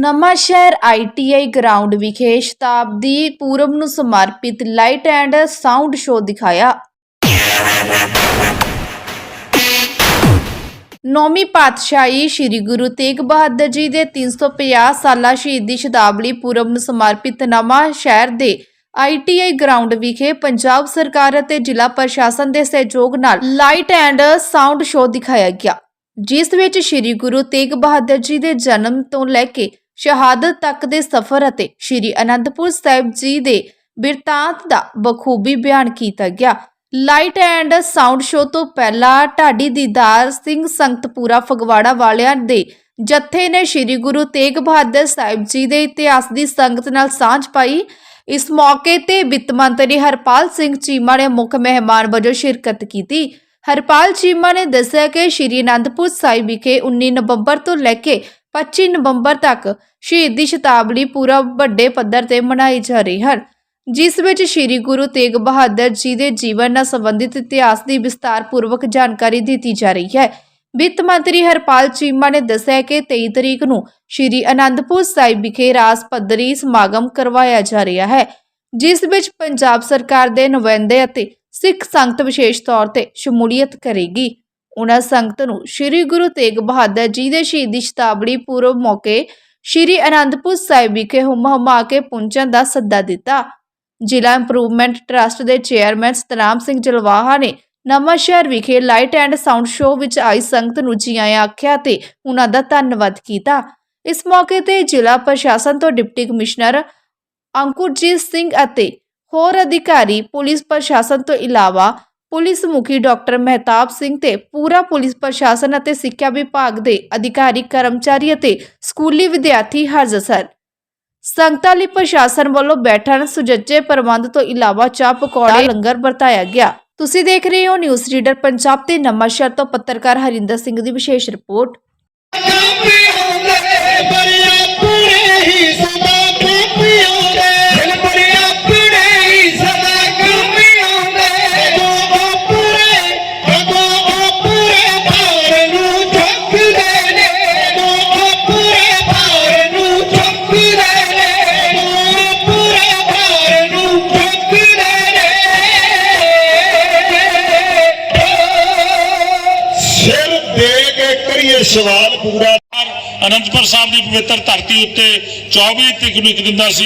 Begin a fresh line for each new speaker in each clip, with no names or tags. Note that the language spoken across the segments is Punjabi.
ਨਵਾਂ ਸ਼ਹਿਰ ਆਈਟੀਆਈ ਗਰਾਊਂਡ ਵਿਖੇ ਸ਼ਤਾਬਦੀ ਪੂਰਬ ਨੂੰ ਸਮਰਪਿਤ ਲਾਈਟ ਐਂਡ ਸਾਊਂਡ ਸ਼ੋਅ ਦਿਖਾਇਆ। ਨੌਵੀਂ ਪਾਤਸ਼ਾਹੀ ਸ੍ਰੀ ਗੁਰੂ ਤੇਗ ਬਹਾਦਰ ਜੀ ਦੇ 350 ਸਾਲਾ ਸ਼ਹੀਦੀ ਸ਼ਤਾਬਦੀ ਪੂਰਬ ਨੂੰ ਸਮਰਪਿਤ ਨਵਾਂ ਸ਼ਹਿਰ ਦੇ ਆਈਟੀਆਈ ਗਰਾਊਂਡ ਵਿਖੇ ਪੰਜਾਬ ਸਰਕਾਰ ਅਤੇ ਜ਼ਿਲ੍ਹਾ ਪ੍ਰਸ਼ਾਸਨ ਦੇ ਸਹਿਯੋਗ ਨਾਲ ਲਾਈਟ ਐਂਡ ਸਾਊਂਡ ਸ਼ੋਅ ਦਿਖਾਇਆ ਗਿਆ। ਜਿਸ ਵਿੱਚ ਸ੍ਰੀ ਗੁਰੂ ਤੇਗ ਬਹਾਦਰ ਜੀ ਦੇ ਜਨਮ ਤੋਂ ਲੈ ਕੇ ਸ਼ਹਾਦਤ ਤੱਕ ਦੇ ਸਫ਼ਰ ਅਤੇ ਸ੍ਰੀ ਅਨੰਦਪੁਰ ਸਾਹਿਬ ਜੀ ਦੇ ਬਿਰਤਾਂਤ ਦਾ ਬਖੂਬੀ ਬਿਆਨ ਕੀਤਾ ਗਿਆ। ਲਾਈਟ ਐਂਡ ਸਾਊਂਡ ਸ਼ੋਅ ਤੋਂ ਪਹਿਲਾਂ ਢਾਡੀ ਦੀਦਾਰ ਸਿੰਘ ਸੰਗਤਪੂਰਾ ਫਗਵਾੜਾ ਵਾਲਿਆਂ ਦੇ ਜੱਥੇ ਨੇ ਸ੍ਰੀ ਗੁਰੂ ਤੇਗ ਬਹਾਦਰ ਸਾਹਿਬ ਜੀ ਦੇ ਇਤਿਹਾਸ ਦੀ ਸੰਗਤ ਨਾਲ ਸਾਂਝ ਪਾਈ। ਇਸ ਮੌਕੇ ਤੇ ਵਿੱਤ ਮੰਤਰੀ ਹਰਪਾਲ ਸਿੰਘ ਚੀਮਾ ਨੇ ਮੁੱਖ ਮਹਿਮਾਨ ਵਜੋਂ ਸ਼ਿਰਕਤ ਕੀਤੀ। ਹਰਪਾਲ ਚੀਮਾ ਨੇ ਦੱਸਿਆ ਕਿ ਸ਼੍ਰੀ ਅਨੰਦਪੁਰ ਸਾਹਿਬ ਵਿਖੇ 19 ਨਵੰਬਰ ਤੋਂ ਲੈ ਕੇ 25 ਨਵੰਬਰ ਤੱਕ ਸ਼ਹੀਦ ਦੀ ਸ਼ਤਾਬਦੀ ਪੂਰਾ ਵੱਡੇ ਪੱਧਰ ਤੇ ਮਨਾਈ ਜਾ ਰਹੀ ਹੈ, ਜਿਸ ਵਿੱਚ ਸ੍ਰੀ ਗੁਰੂ ਤੇਗ ਬਹਾਦਰ ਜੀ ਦੇ ਜੀਵਨ ਨਾਲ ਸੰਬੰਧਿਤ ਇਤਿਹਾਸ ਦੀ ਵਿਸਤਾਰਪੂਰਵਕ ਜਾਣਕਾਰੀ ਦਿੱਤੀ ਜਾ ਰਹੀ ਹੈ। ਵਿੱਤ ਮੰਤਰੀ ਹਰਪਾਲ ਚੀਮਾ ਨੇ ਦੱਸਿਆ ਕਿ 23 ਤਰੀਕ ਨੂੰ ਸ੍ਰੀ ਅਨੰਦਪੁਰ ਸਾਹਿਬ ਵਿਖੇ ਰਾਸ ਪੱਧਰੀ ਸਮਾਗਮ ਕਰਵਾਇਆ ਜਾ ਰਿਹਾ ਹੈ, ਜਿਸ ਵਿੱਚ ਪੰਜਾਬ ਸਰਕਾਰ ਦੇ ਨੁਮਾਇੰਦੇ ਅਤੇ ਸਿੱਖ ਸੰਗਤ ਵਿਸ਼ੇਸ਼ ਤੌਰ ਤੇ ਸ਼ਮੂਲੀਅਤ ਕਰੇਗੀ। ਉਹਨਾਂ ਸੰਗਤ ਨੂੰ ਸ੍ਰੀ ਗੁਰੂ ਤੇਗ ਬਹਾਦਰ ਜੀ ਦੇ ਸ਼ਹੀਦੀ ਸ਼ਤਾਬਦੀ ਪੂਰਵ ਮੌਕੇ ਸ੍ਰੀ ਅਨੰਦਪੁਰ ਸਾਹਿਬ ਵਿਖੇ ਹੁਮਾ ਕੇ ਪਹੁੰਚਣ ਦਾ ਸੱਦਾ ਦਿੱਤਾ। ਜ਼ਿਲ੍ਹਾ ਇੰਪਰੂਵਮੈਂਟ ਟਰਸਟ ਦੇ ਚੇਅਰਮੈਨ ਸਤਨਾਮ ਸਿੰਘ ਜਲਵਾਹਾ ਨੇ ਨਵਾਂ ਸ਼ਹਿਰ ਵਿਖੇ ਲਾਈਟ ਐਂਡ ਸਾਊਂਡ ਸ਼ੋਅ ਵਿੱਚ ਆਈ ਸੰਗਤ ਨੂੰ ਜੀ ਆਇਆਂ ਆਖਿਆ ਤੇ ਉਹਨਾਂ ਦਾ ਧੰਨਵਾਦ ਕੀਤਾ। ਇਸ ਮੌਕੇ ਤੇ ਜ਼ਿਲ੍ਹਾ ਪ੍ਰਸ਼ਾਸਨ ਤੋਂ ਡਿਪਟੀ ਕਮਿਸ਼ਨਰ ਅੰਕੁਰਜੀਤ ਸਿੰਘ ਅਤੇ ਹੋਰ ਅਧਿਕਾਰੀ, ਪੁਲਿਸ ਪ੍ਰਸ਼ਾਸਨ ਤੋਂ ਇਲਾਵਾ ਪੁਲਿਸ ਮੁਖੀ ਡਾਕਟਰ ਮਹਿਤਾਬ ਸਿੰਘ ਤੇ ਪੂਰਾ ਪੁਲਿਸ ਪ੍ਰਸ਼ਾਸਨ ਅਤੇ ਸਿੱਖਿਆ ਵਿਭਾਗ ਦੇ ਅਧਿਕਾਰੀ ਕਰਮਚਾਰੀ ਅਤੇ ਸਕੂਲੀ ਵਿਦਿਆਰਥੀ ਹਾਜ਼ਰ ਸਨ। ਸੰਗਤਾਂ ਲਈ ਪ੍ਰਸ਼ਾਸਨ ਵੱਲੋਂ ਬੈਠਣ ਸੁਜੱਜੇ ਪ੍ਰਬੰਧ ਤੋਂ ਇਲਾਵਾ ਚਾਹ ਪਕੌੜੇ ਲੰਗਰ ਵਰਤਾਇਆ ਗਿਆ। ਤੁਸੀਂ ਦੇਖ ਰਹੇ ਹੋ ਨਿਊਜ਼ ਰੀਡਰ ਪੰਜਾਬ ਤੇ ਨਵਾਂ ਸ਼ਹਿਰ ਤੋਂ ਪੱਤਰਕਾਰ ਹਰਿੰਦਰ ਸਿੰਘ ਦੀ ਵਿਸ਼ੇਸ਼ ਰਿਪੋਰਟ।
ਸਵਾਲ ਪੂਰਾ
ਅਨੰਦਪੁਰ ਸਾਹਿਬ ਦੀ ਪਵਿੱਤਰ ਧਰਤੀ ਉੱਤੇ 24 ਤਰੀਕ ਨੂੰ ਇੱਕ ਦਿਨ ਦਾ ਸੀ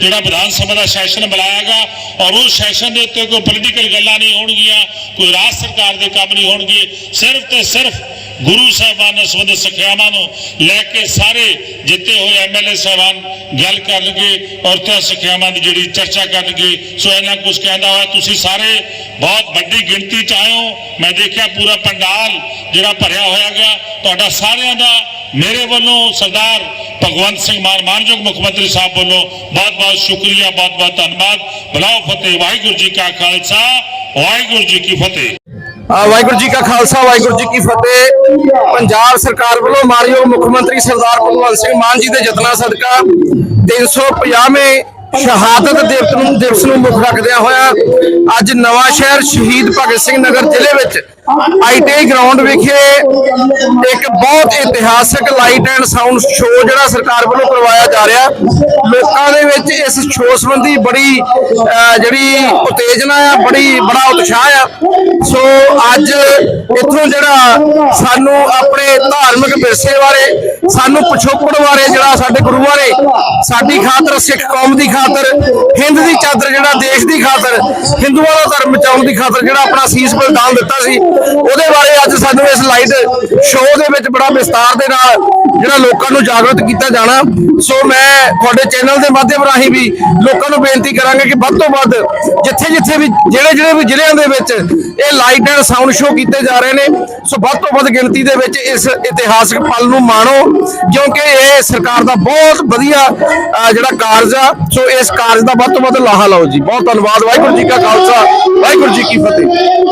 ਜਿਹੜਾ ਵਿਧਾਨ ਸਭਾ ਦਾ ਸੈਸ਼ਨ ਬੁਲਾਇਆਗਾ ਔਰ ਉਸ ਸੈਸ਼ਨ ਦੇ ਉੱਤੇ ਕੋਈ ਪੋਲੀਟੀਕਲ ਗੱਲਾਂ ਨਹੀਂ ਹੋਣਗੀਆਂ, ਕੋਈ ਰਾਜ ਸਰਕਾਰ ਦੇ ਕੰਮ ਨਹੀਂ ਹੋਣਗੇ, ਸਿਰਫ ਤੇ ਸਿਰਫ ਗੁਰੂ ਸਾਹਿਬਾਨ ਨਾਲ ਸੰਬੰਧਿਤ ਸਿੱਖਿਆਵਾਂ ਨੂੰ ਲੈ ਕੇ ਸਾਰੇ ਜਿੱਤੇ ਹੋਏ ਐਮਐਲਏ ਸਾਹਿਬਾਨ ਗੱਲ ਕਰਨਗੇ ਔਰ ਤੇ ਸਿੱਖਿਆਵਾਂ ਦੀ ਜਿਹੜੀ ਚਰਚਾ ਕਰਨਗੇ, ਸੋ ਇਹਨਾਂ ਕੁਝ ਕਹਿੰਦਾ ਹੋਇਆ, ਤੁਸੀਂ ਸਾਰੇ ਬਹੁਤ ਵੱਡੀ ਗਿਣਤੀ ਚ ਆਏ ਹੋ। ਮੈਂ ਦੇਖਿਆ ਪੂਰਾ ਪੰਡਾਲ ਜਿਹੜਾ ਭਰਿਆ ਹੋਇਆ ਗਿਆ। ਤੁਹਾਡਾ ਸਾਰਿਆਂ ਦਾ ਮੇਰੇ ਵੱਲੋਂ ਸਰਦਾਰ ਭਗਵੰਤ ਸਿੰਘ ਮਾਨ ਮਾਨਯੋਗ ਮੁੱਖ ਮੰਤਰੀ ਸਾਹਿਬ ਵੱਲੋਂ ਬਹੁਤ ਬਹੁਤ ਸ਼ੁਕਰੀਆ, ਬਹੁਤ ਬਹੁਤ ਧੰਨਵਾਦ। ਬਲਾਓ ਫਤਿਹ, ਵਾਹਿਗੁਰੂ ਜੀ ਕਾ ਖਾਲਸਾ, ਵਾਹਿਗੁਰੂ ਜੀ ਕੀ ਫਤਿਹ।
ਵਾਹਿਗੁਰੂ ਜੀ ਕਾ ਖਾਲਸਾ, ਵਾਹਿਗੁਰੂ ਜੀ ਕੀ ਫਤਿਹ। ਪੰਜਾਬ ਸਰਕਾਰ ਵੱਲੋਂ ਮਾਨਯੋਗ ਮੁੱਖ ਮੰਤਰੀ ਸਰਦਾਰ ਭਗਵੰਤ ਸਿੰਘ ਮਾਨ ਜੀ ਦੇ ਯਤਨਾਂ ਸਦਕਾ 350ਵੇਂ ਸ਼ਹਾਦਤ ਦਿਵਸ ਨੂੰ ਦਿਵਸ ਨੂੰ ਮੁੱਖ ਰੱਖਦਿਆਂ ਹੋਇਆ ਅੱਜ ਨਵਾਂ ਸ਼ਹਿਰ ਸ਼ਹੀਦ ਭਗਤ ਸਿੰਘ ਨਗਰ ਜ਼ਿਲ੍ਹੇ ਵਿੱਚ ਆਈਟੀ ਗਰਾਊਂਡ ਵਿਖੇ ਇੱਕ ਬਹੁਤ ਇਤਿਹਾਸਕ ਲਾਈਟ ਐਂਡ ਸਾਊਂਡ ਸ਼ੋਅ ਜਿਹੜਾ ਸਰਕਾਰ ਵੱਲੋਂ ਕਰਵਾਇਆ ਜਾ ਰਿਹਾ। ਲੋਕਾਂ ਦੇ ਵਿੱਚ ਇਸ ਸ਼ੋਅ ਸੰਬੰਧੀ ਬੜੀ ਜਿਹੜੀ ਉਤੇਜਨਾ ਆ, ਬੜੀ, ਬੜਾ ਉਤਸ਼ਾਹ ਆ। ਸੋ ਅੱਜ ਇਥੋਂ ਜਿਹੜਾ ਸਾਨੂੰ ਆਪਣੇ ਧਾਰਮਿਕ ਵਿਰਸੇ ਬਾਰੇ, ਸਾਨੂੰ ਪਿਛੋਕੜ ਬਾਰੇ, ਜਿਹੜਾ ਸਾਡੇ ਗੁਰੂ ਬਾਰੇ, ਸਾਡੀ ਖਾਤਰ ਸਿੱਖ ਕੌਮ ਦੀ ਖਾਤਰ ਖਾਤਰ, ਹਿੰਦ ਦੀ ਚਾਦਰ ਜਿਹੜਾ ਦੇਸ਼ ਦੀ ਖਾਤਰ ਹਿੰਦੂਆਂ ਦਾ ਧਰਮ ਬਚਾਉਣ ਦੀ ਖਾਤਰ ਜਿਹੜਾ ਆਪਣਾ ਸੀਸ ਬਲਿਦਾਨ ਦਿੱਤਾ ਸੀ, ਉਹਦੇ ਬਾਰੇ ਅੱਜ ਸਾਨੂੰ ਇਸ ਲਾਈਟ ਸ਼ੋਅ ਦੇ ਵਿੱਚ ਬੜਾ ਵਿਸਤਾਰ ਦੇ ਨਾਲ ਜਿਹੜਾ ਲੋਕਾਂ ਨੂੰ ਜਾਗਰੂਕ ਕੀਤਾ ਜਾਣਾ, ਸੋ ਮੈਂ ਤੁਹਾਡੇ ਚੈਨਲ ਦੇ ਮਾਧਿਅਮ ਰਾਹੀਂ ਵੀ ਲੋਕਾਂ ਨੂੰ ਬੇਨਤੀ ਕਰਾਂਗਾ ਕਿ ਵੱਧ ਤੋਂ ਵੱਧ ਜਿੱਥੇ ਜਿੱਥੇ ਵੀ, ਜਿਹੜੇ ਜਿਹੜੇ ਵੀ ਜ਼ਿਲ੍ਹਿਆਂ ਦੇ ਵਿੱਚ ਇਹ ਲਾਈਟ ਐਂਡ ਸਾਊਂਡ ਸ਼ੋਅ ਕੀਤੇ ਜਾ ਰਹੇ ਨੇ, ਸੋ ਵੱਧ ਤੋਂ ਵੱਧ ਗਿਣਤੀ ਦੇ ਵਿੱਚ ਇਸ ਇਤਿਹਾਸਕ ਪਲ ਨੂੰ ਮਾਣੋ, ਕਿਉਂਕਿ ਇਹ ਸਰਕਾਰ ਦਾ ਬਹੁਤ ਵਧੀਆ ਜਿਹੜਾ ਕਾਰਜ ਆ, ਸੋ ਇਸ ਕਾਰਜ ਦਾ ਵੱਧ ਤੋਂ ਵੱਧ ਲਾਹਾ ਲਓ ਜੀ। ਬਹੁਤ ਧੰਨਵਾਦ। ਵਾਹਿਗੁਰੂ ਜੀ ਕਾ ਖਾਲਸਾ, ਵਾਹਿਗੁਰੂ ਜੀ ਕੀ ਫਤਿਹ।